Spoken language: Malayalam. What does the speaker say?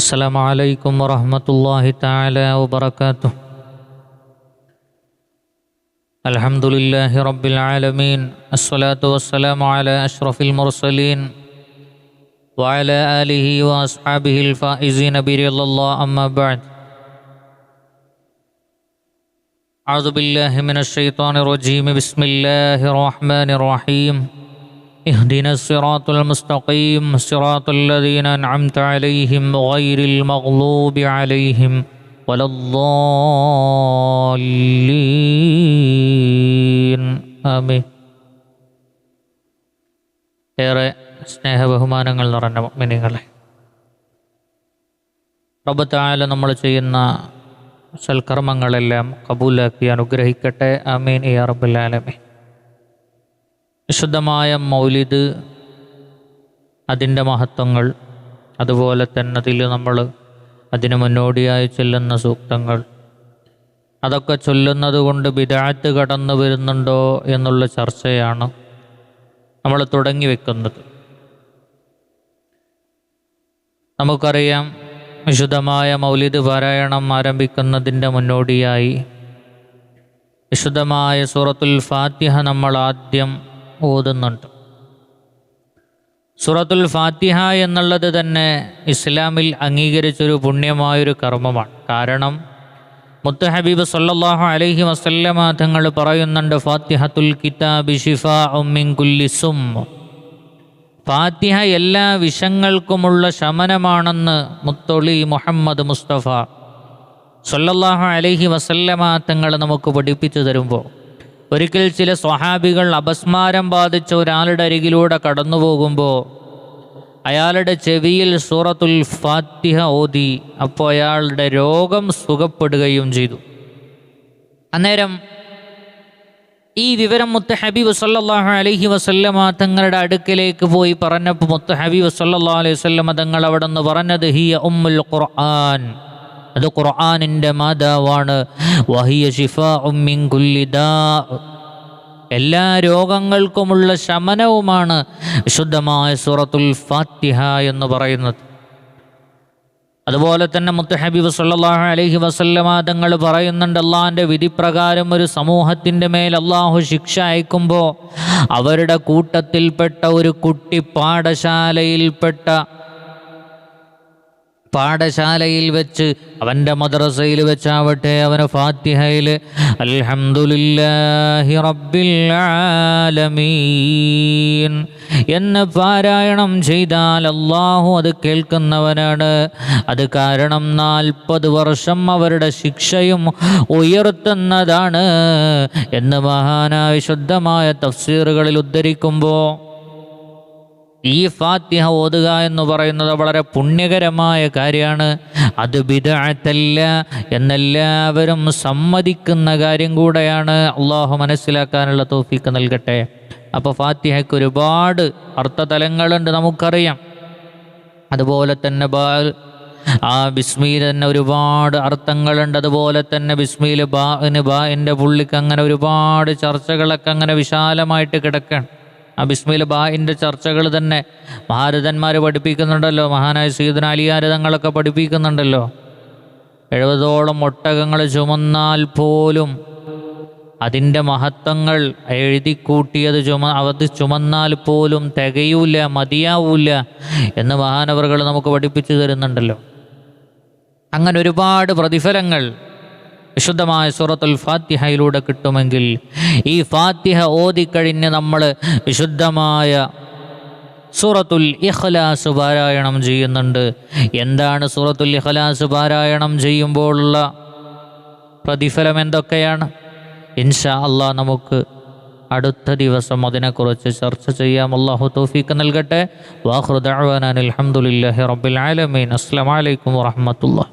السلام عليكم ورحمة الله تعالى وبركاته. الحمد لله رب العالمين الصلاة والسلام على أشرف المرسلين وعلى آله وأصحابه الفائزين برضا الله أما بعد. أعوذ بالله من الشيطان الرجيم بسم الله الرحمن الرحيم. اهدنا الصراط المستقيم صراط الذين أنعمت عليهم غير المغلوب عليهم ولا الضالين آمين ഏറെ സ്നേഹബഹുമാനങ്ങൾ നിറഞ്ഞ മിനിങ്ങളെ റബ്ബത്തായാലും നമ്മൾ ചെയ്യുന്ന സൽക്കർമ്മങ്ങളെല്ലാം കബൂലാക്കി അനുഗ്രഹിക്കട്ടെ ആമീൻ ഇയ റബ്ബുലാലമേ വിശുദ്ധമായ മൗലിദ് അതിന്റെ മഹത്വങ്ങൾ അതുപോലെ തന്നെ അതിൽ നമ്മൾ അതിന് മുന്നോടിയായി ചൊല്ലുന്ന സൂക്തങ്ങൾ. അതൊക്കെ ചൊല്ലുന്നത് കൊണ്ട് വിദാഴ്ത്ത് കടന്നു വരുന്നുണ്ടോ എന്നുള്ള ചർച്ചയാണ് നമ്മൾ തുടങ്ങി വെക്കുന്നത്. നമുക്കറിയാം വിശുദ്ധമായ മൗലിദ് പാരായണം ആരംഭിക്കുന്നതിന്റെ മുന്നോടിയായി വിശുദ്ധമായ സൂറത്തുൽ ഫാത്തിഹ നമ്മൾ ആദ്യം ഓതുന്നുണ്ട്. സുറത്തുൽ ഫാത്തിഹ എന്നുള്ളത് തന്നെ ഇസ്ലാമിൽ അംഗീകരിച്ചൊരു പുണ്യമായൊരു കർമ്മമാണ്. കാരണം മുത്തഹബീബ് ഹബീബ് അലഹി വസല്ലമ തങ്ങൾ പറയുന്നുണ്ട് ഫാത്തിഹത്തുൽ കിതാബി ഷിഫ ഉമ്മിൻ കുല്ലി സും. ഫാത്തിഹ എല്ലാ വിഷങ്ങൾക്കുമുള്ള ശമനമാണെന്ന് മുത്തൊളി മുഹമ്മദ് മുസ്തഫ സല്ലല്ലാഹു അലഹി വസല്ലമ തങ്ങൾ നമുക്ക് പഠിപ്പിച്ചു തരുമ്പോൾ ഒരിക്കൽ ചില സ്വഹാബികൾ അപസ്മാരം ബാധിച്ച ഒരാളുടെ അരികിലൂടെ കടന്നു പോകുമ്പോൾ അയാളുടെ ചെവിയിൽ സൂറത്തുൽ ഫാത്തിഹ ഓതി അപ്പോൾ അയാളുടെ രോഗം സുഖപ്പെടുകയും ചെയ്തു. അന്നേരം ഈ വിവരം മുത്ത ഹബീബ് സല്ലാഹു അലൈഹി വസല്ലമ തങ്ങളുടെ അടുക്കലേക്ക് പോയി പറഞ്ഞപ്പോൾ മുത്ത ഹബീബ് അലൈഹി വസല്ലമ തങ്ങൾ അവിടെ നിന്ന് പറഞ്ഞത് ഹിയ ഉമ്മുൽ ഖുർആൻ. അത് ഖുർആാനിന്റെ മാതാവാണ്. വഹിയ ഷിഫ ഉമ്മിൻ എല്ലാ രോഗങ്ങൾക്കുമുള്ള ശമനവുമാണ് വിശുദ്ധമായ സൂറത്തുൽ ഫാത്തിഹ എന്ന് പറയുന്നത്. അതുപോലെ തന്നെ മുത്ത ഹബീബ് സല്ലാഹു അലൈഹി വസല്ലമ തങ്ങൾ പറയുന്നുണ്ട് അള്ളാഹിന്റെ വിധിപ്രകാരം ഒരു സമൂഹത്തിന്റെ മേൽ അള്ളാഹു ശിക്ഷ അയക്കുമ്പോൾ അവരുടെ കൂട്ടത്തിൽപ്പെട്ട ഒരു കുട്ടി പാഠശാലയിൽപ്പെട്ട പാഠശാലയിൽ വെച്ച് അവന്റെ മദ്രസയിൽ വെച്ചാവട്ടെ അവന് ഫാത്തിഹയിൽ. അൽഹംദുലില്ലാഹി റബ്ബിൽ ആലമീൻ. എന്ന് പാരായണം ചെയ്താൽ അള്ളാഹു അത് കേൾക്കുന്നവനാണ്. അത് കാരണം നാൽപ്പത് വർഷം അവരുടെ ശിക്ഷയും ഉയർത്തുന്നതാണ് എന്ന് മഹാനായ ശുദ്ധമായ തഫ്സീറുകളിൽ ഉദ്ധരിക്കുമ്പോൾ ഈ ഫാത്തിഹ ഓതുക എന്ന് പറയുന്നത് വളരെ പുണ്യകരമായ കാര്യമാണ്. അത് ബിദാഴത്തല്ല എന്നെല്ലാവരും സമ്മതിക്കുന്ന കാര്യം കൂടെയാണ്. അള്ളാഹു മനസ്സിലാക്കാനുള്ള തോഫിക്ക് നൽകട്ടെ. അപ്പോൾ ഫാത്തിഹയ്ക്ക് ഒരുപാട് അർത്ഥതലങ്ങളുണ്ട് നമുക്കറിയാം. അതുപോലെ തന്നെ ബാ ആ ബിസ്മിയിൽ തന്നെ ഒരുപാട് അർത്ഥങ്ങളുണ്ട്. അതുപോലെ തന്നെ ബിസ്മിയിൽ ബാ ബാ എന്റെ പുള്ളിക്ക് അങ്ങനെ ഒരുപാട് ചർച്ചകളൊക്കെ അങ്ങനെ വിശാലമായിട്ട് കിടക്കണം. ആ ബിസ്മിൽ ബാഹിന്റെ ചർച്ചകൾ തന്നെ മഹാരഥന്മാർ പഠിപ്പിക്കുന്നുണ്ടല്ലോ. മഹാനായ സീദന അലിയാരതങ്ങളൊക്കെ പഠിപ്പിക്കുന്നുണ്ടല്ലോ. എഴുപതോളം ഒട്ടകങ്ങൾ ചുമന്നാൽ പോലും അതിന്റെ മഹത്വങ്ങൾ എഴുതിക്കൂട്ടിയത് ചുമ അത് ചുമന്നാൽ പോലും തികയൂല മതിയാവൂല എന്ന് മഹാനവറുകൾ നമുക്ക് പഠിപ്പിച്ചു തരുന്നുണ്ടല്ലോ. അങ്ങനെ ഒരുപാട് പ്രതിഫലങ്ങൾ വിശുദ്ധമായ സൂറത്തുൽ ഫാത്തിഹയിലൂടെ കിട്ടുമെങ്കിൽ ഈ ഫാത്തിഹ ഓതിക്കഴിഞ്ഞ് നമ്മൾ വിശുദ്ധമായ സൂറത്തുൽ ഇഖ്ലാസ് പാരായണം ചെയ്യുന്നുണ്ട്. എന്താണ് സൂറത്തുൽ ഇഖ്ലാസ് പാരായണം ചെയ്യുമ്പോഴുള്ള പ്രതിഫലം എന്തൊക്കെയാണ്? ഇൻഷാ അള്ളാഹ് നമുക്ക് അടുത്ത ദിവസം അതിനെക്കുറിച്ച് ചർച്ച ചെയ്യാം. അള്ളാഹു തൗഫീക്ക് നൽകട്ടെ. വാഹൃദാൻ അലഹമുല്ലാഹി റബ്ബിൽ ആലമീൻ. അസ്സാം വലൈക്കും വാഹമത്തുള്ള